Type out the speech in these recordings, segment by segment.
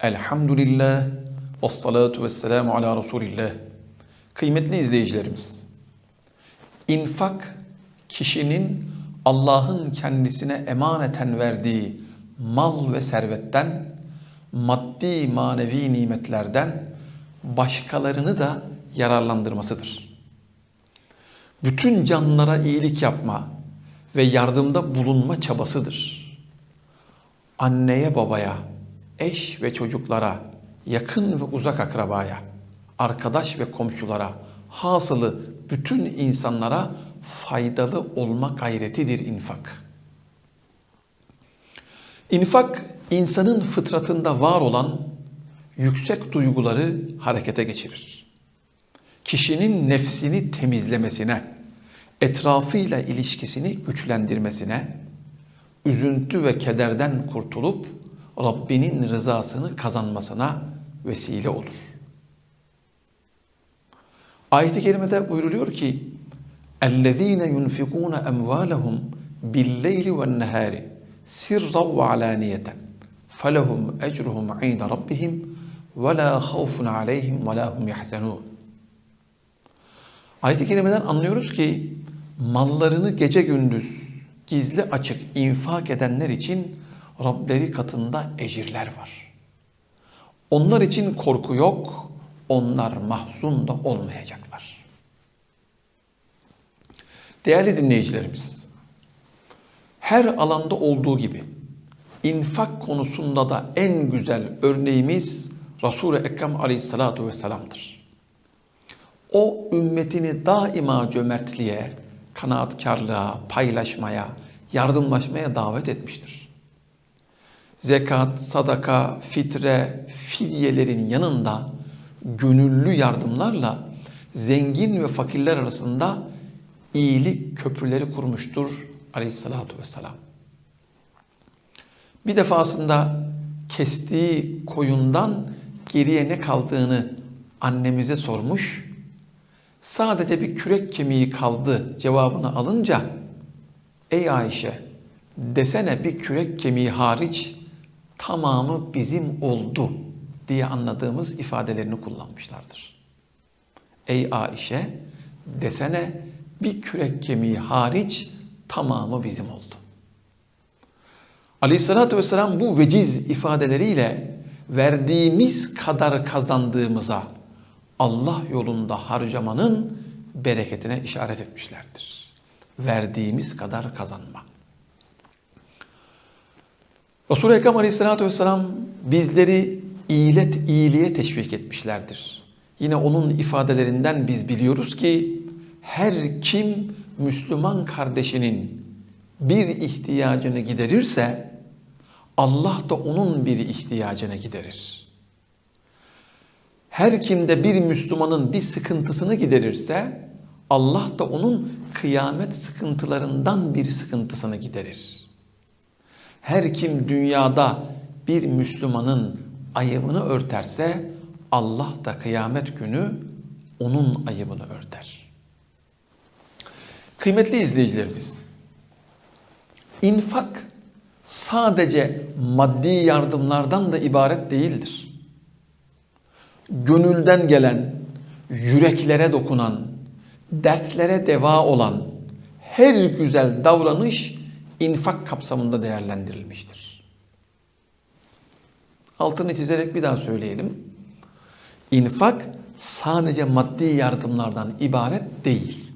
Elhamdülillah ve salatu ve selamu ala Resulillah. Kıymetli izleyicilerimiz, infak kişinin Allah'ın kendisine emaneten verdiği mal ve servetten, maddi manevi nimetlerden başkalarını da yararlandırmasıdır. Bütün canlılara iyilik yapma ve yardımda bulunma çabasıdır. Anneye babaya, eş ve çocuklara, yakın ve uzak akrabaya, arkadaş ve komşulara, hasılı bütün insanlara faydalı olma gayretidir infak. İnfak insanın fıtratında var olan yüksek duyguları harekete geçirir. Kişinin nefsini temizlemesine, etrafıyla ilişkisini güçlendirmesine, üzüntü ve kederden kurtulup Rabbinin rızasını kazanmasına vesile olur. Ayet-i kerimede buyruluyor ki اَلَّذ۪ينَ يُنْفِقُونَ اَمْوَالَهُمْ بِالْلَيْلِ وَالنَّهَارِ سِرًّا وَعَلَانِيَةً فَلَهُمْ اَجْرُهُمْ عِنْدَ رَبِّهِمْ وَلَا خَوْفٌ عَلَيْهِمْ وَلَا هُمْ يَحْزَنُونَ Ayet-i kerimeden anlıyoruz ki mallarını gece gündüz gizli açık infak edenler için Rableri katında ecirler var. Onlar için korku yok, onlar mahzun da olmayacaklar. Değerli dinleyicilerimiz, her alanda olduğu gibi infak konusunda da en güzel örneğimiz Resul-i Ekrem aleyhissalatu vesselam'dır. O ümmetini daima cömertliğe, kanaatkarlığa, paylaşmaya, yardımlaşmaya davet etmiştir. Zekat, sadaka, fitre, fidyelerin yanında gönüllü yardımlarla zengin ve fakirler arasında iyilik köprüleri kurmuştur aleyhissalatu vesselam. Bir defasında kestiği koyundan geriye ne kaldığını annemize sormuş. Sadece bir kürek kemiği kaldı cevabını alınca ey Ayşe desene bir kürek kemiği hariç tamamı bizim oldu diye anladığımız ifadelerini kullanmışlardır. Ey Ayşe desene bir kürek kemiği hariç tamamı bizim oldu. Aleyhissalatü vesselam bu veciz ifadeleriyle verdiğimiz kadar kazandığımıza Allah yolunda harcamanın bereketine işaret etmişlerdir. Verdiğimiz kadar kazanma. Resul-i Ekrem Aleyhisselatü Vesselam bizleri iyilet, iyiliğe teşvik etmişlerdir. Yine onun ifadelerinden biz biliyoruz ki her kim Müslüman kardeşinin bir ihtiyacını giderirse Allah da onun bir ihtiyacını giderir. Her kimde bir Müslümanın bir sıkıntısını giderirse Allah da onun kıyamet sıkıntılarından bir sıkıntısını giderir. Her kim dünyada bir Müslümanın ayıbını örterse Allah da kıyamet günü onun ayıbını örter. Kıymetli izleyicilerimiz, infak sadece maddi yardımlardan da ibaret değildir. Gönülden gelen, yüreklere dokunan, dertlere deva olan her güzel davranış infak kapsamında değerlendirilmiştir. Altını çizerek bir daha söyleyelim. İnfak sadece maddi yardımlardan ibaret değil.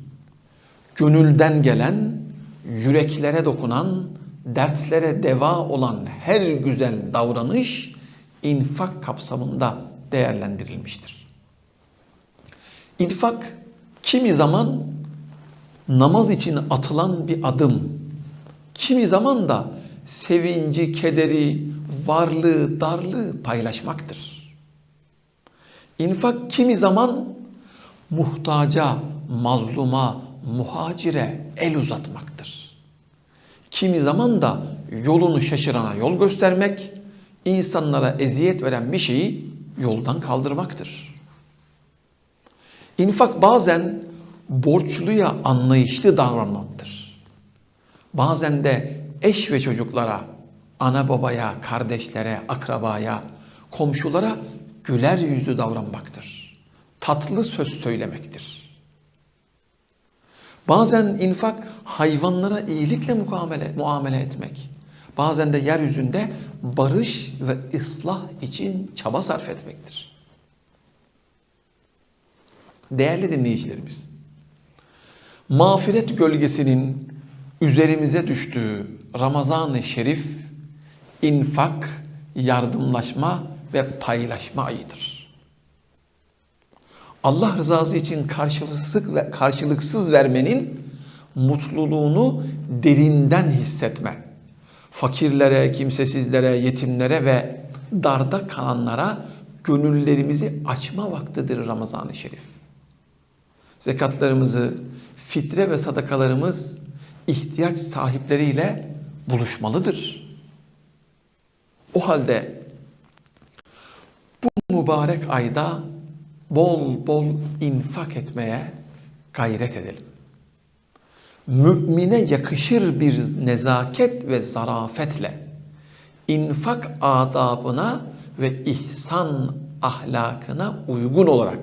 Gönülden gelen, yüreklere dokunan, dertlere deva olan her güzel davranış infak kapsamında değerlendirilmiştir. İnfak kimi zaman namaz için atılan bir adım, kimi zaman da sevinci, kederi, varlığı, darlığı paylaşmaktır. İnfak kimi zaman muhtaca, mazluma, muhacire el uzatmaktır. Kimi zaman da yolunu şaşırana yol göstermek, insanlara eziyet veren bir şeyi yoldan kaldırmaktır. İnfak bazen borçluya anlayışlı davranmaktır. Bazen de eş ve çocuklara, ana babaya, kardeşlere, akrabaya, komşulara güler yüzlü davranmaktır. Tatlı söz söylemektir. Bazen infak hayvanlara iyilikle muamele, muamele etmek. Bazen de yeryüzünde barış ve ıslah için çaba sarf etmektir. Değerli dinleyicilerimiz, mağfiret gölgesinin üzerimize düştüğü Ramazan-ı Şerif infak, yardımlaşma ve paylaşma ayıdır. Allah rızası için karşılıksız ve karşılıksız vermenin mutluluğunu derinden hissetme. Fakirlere, kimsesizlere, yetimlere ve darda kalanlara gönüllerimizi açma vaktidir Ramazan-ı Şerif. Zekatlarımızı, fitre ve sadakalarımız ihtiyaç sahipleriyle buluşmalıdır. O halde bu mübarek ayda bol bol infak etmeye gayret edelim. Mümine yakışır bir nezaket ve zarafetle infak adabına ve ihsan ahlakına uygun olarak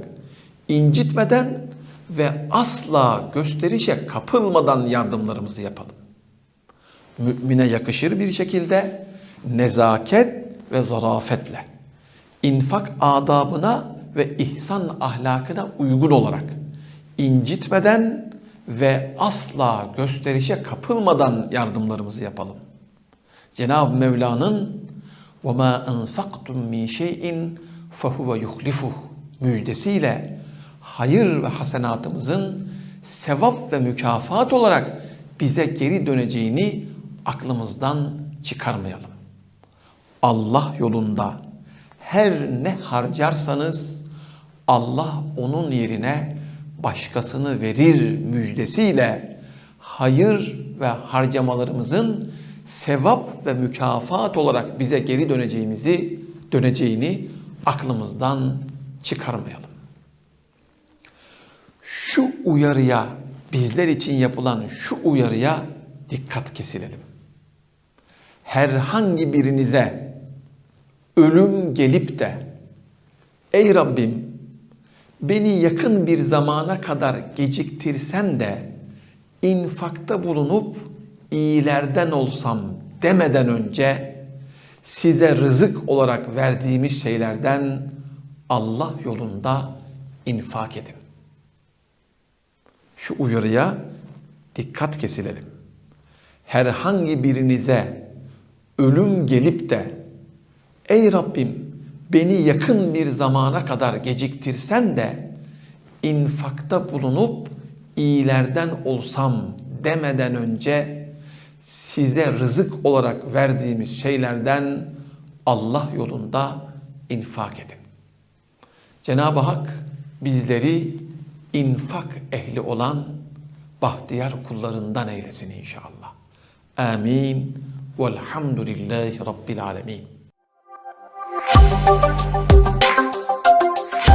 incitmeden ve asla gösterişe kapılmadan yardımlarımızı yapalım. Mümine yakışır bir şekilde nezaket ve zarafetle infak adabına ve ihsan ahlakına uygun olarak incitmeden ve asla gösterişe kapılmadan yardımlarımızı yapalım. Cenab-ı Mevla'nın وَمَا أَنْفَقْتُمْ مِنْ شَيْءٍ فَهُوَ يُخْلِفُهُ müjdesiyle hayır ve hasenatımızın sevap ve mükafat olarak bize geri döneceğini aklımızdan çıkarmayalım. Allah yolunda her ne harcarsanız Allah onun yerine başkasını verir müjdesiyle hayır ve harcamalarımızın sevap ve mükafat olarak bize geri döneceğimizi döneceğini aklımızdan çıkarmayalım. Şu uyarıya bizler için yapılan şu uyarıya dikkat kesilelim. Herhangi birinize ölüm gelip de ey Rabbim beni yakın bir zamana kadar geciktirsen de infakta bulunup iyilerden olsam demeden önce size rızık olarak verdiğimiz şeylerden Allah yolunda infak edin. Şu uyarıya dikkat kesilelim. Herhangi birinize ölüm gelip de ey Rabbim beni yakın bir zamana kadar geciktirsen de infakta bulunup iyilerden olsam demeden önce size rızık olarak verdiğimiz şeylerden Allah yolunda infak edin. Cenab-ı Hak bizleri infak ehli olan bahtiyar kullarından eylesin inşallah. Amin. Velhamdülillahi Rabbil alemin.